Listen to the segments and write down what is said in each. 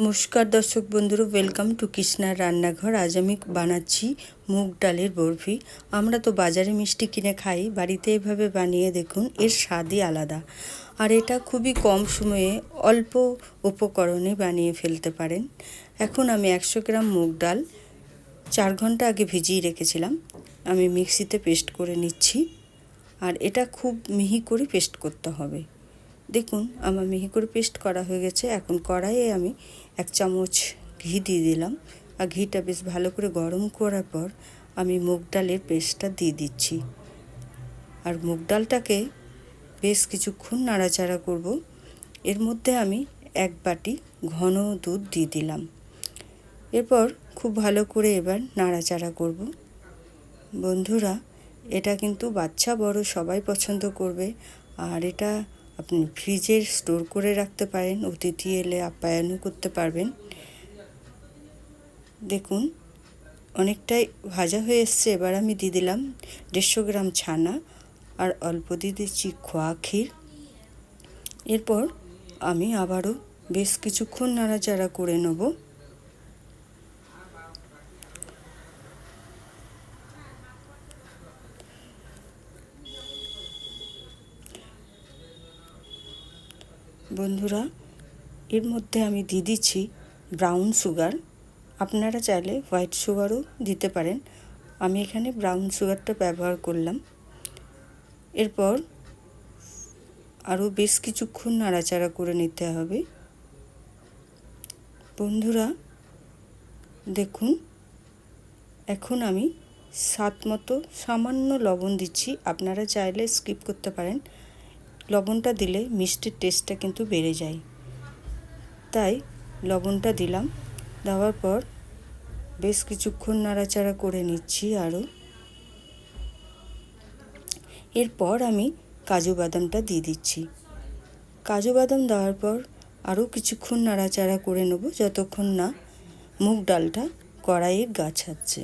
নমস্কার দর্শক বন্ধুরা ওয়েলকাম টু কৃষ্ণার রান্নাঘর। আজ আমি বানাচ্ছি মুগ ডালের বরফি। আমরা তো বাজারে মিষ্টি কিনে খাই, বাড়িতে এভাবে বানিয়ে দেখুন, এর স্বাদই আলাদা। আর এটা খুবই কম সময়ে অল্প উপকরণে বানিয়ে ফেলতে পারেন। এখন আমি একশো গ্রাম মুগ ডাল চার ঘণ্টা আগে ভিজিয়ে রেখেছিলাম। আমি মিক্সিতে পেস্ট করে নিচ্ছি। আর এটা খুব মিহি করে পেস্ট করতে হবে। দেখুন, আমার মিহি করে পেস্ট করা হয়ে গেছে। এখন কড়াইয়ে আমি এক চামচ ঘি দিয়ে দিলাম। আর ঘিটা বেশ ভালো করে গরম করার পর আমি মুগ ডালের পেস্টটা দিয়ে দিচ্ছি। আর মুগ ডালটাকে বেশ কিছুক্ষণ নাড়াচাড়া করব। এর মধ্যে আমি এক বাটি ঘন দুধ দিয়ে দিলাম। এরপর খুব ভালো করে এবার নাড়াচাড়া করব। বন্ধুরা, এটা কিন্তু বাচ্চা বড় সবাই পছন্দ করবে। আর এটা আপনি ফ্রিজে স্টোর করে রাখতে পারেন, অতিথি এলে আপ্যায়নও করতে পারবেন। দেখুন, অনেকটাই ভাজা হয়ে এসছে। এবার আমি দিয়ে দিলাম দেড়শো গ্রাম ছানা আর অল্প দিয়ে দিচ্ছি খোয়া ক্ষীর। এরপর আমি আবারও বেশ কিছুক্ষণ নাড়াচাড়া করে নেব। বন্ধুরা, এর মধ্যে আমি দিয়ে দিচ্ছি ব্রাউন সুগার আপনারা চাইলে হোয়াইট সুগারও দিতে পারেন। আমি এখানে ব্রাউন সুগারটা ব্যবহার করলাম। এরপর আরও বেশ কিছুক্ষণ নাড়াচাড়া করে নিতে হবে। বন্ধুরা, দেখুন, এখন আমি স্বাদ মতো সামান্য লবণ দিচ্ছি। আপনারা চাইলে স্কিপ করতে পারেন। লবণটা দিলে মিষ্টির টেস্টটা কিন্তু বেড়ে যায়। তাই লবণটা দিলাম। দেওয়ার পর বেশ কিছুক্ষণ নাড়াচাড়া করে নিচ্ছি আরও। এরপর আমি কাজু বাদামটা দিয়ে দিচ্ছি। কাজু বাদাম দেওয়ার পর আরও কিছুক্ষণ নাড়াচাড়া করে নেব যতক্ষণ না মুগ ডালটা কড়াইয়ে গাছাচ্ছে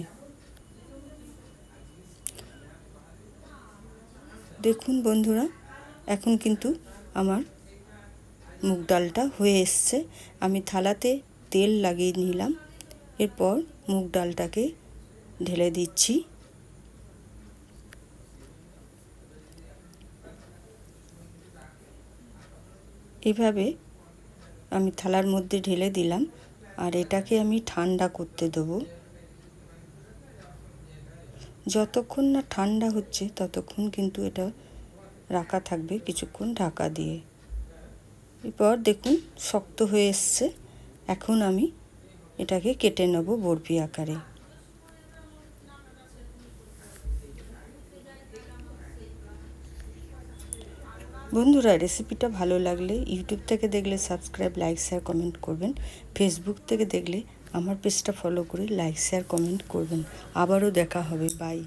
দেখুন বন্ধুরা এখন কিন্তু আমার মুগ ডালটা হয়ে এসছে। আমি থালাতে তেল লাগিয়ে নিলাম। এরপর মুগ ডালটাকে ঢেলে দিচ্ছি। এভাবে আমি থালার মধ্যে ঢেলে দিলাম। আর এটাকে আমি ঠান্ডা করতে দেবো। যতক্ষণ না ঠান্ডা হচ্ছে, ততক্ষণ কিন্তু এটা রাখা থাকবে কিছুক্ষণ ঢাকা দিয়ে। এরপর দেখুন, শক্ত হয়ে এসছে। এখন আমি এটাকে কেটে নেব বরফি আকারে। বন্ধুরা, রেসিপিটা ভালো লাগলে ইউটিউব থেকে দেখলে সাবস্ক্রাইব, লাইক, শেয়ার, কমেন্ট করবেন। ফেসবুক থেকে দেখলে আমার পেজটা ফলো করে লাইক, শেয়ার, কমেন্ট করবেন। আবারও দেখা হবে। বাই।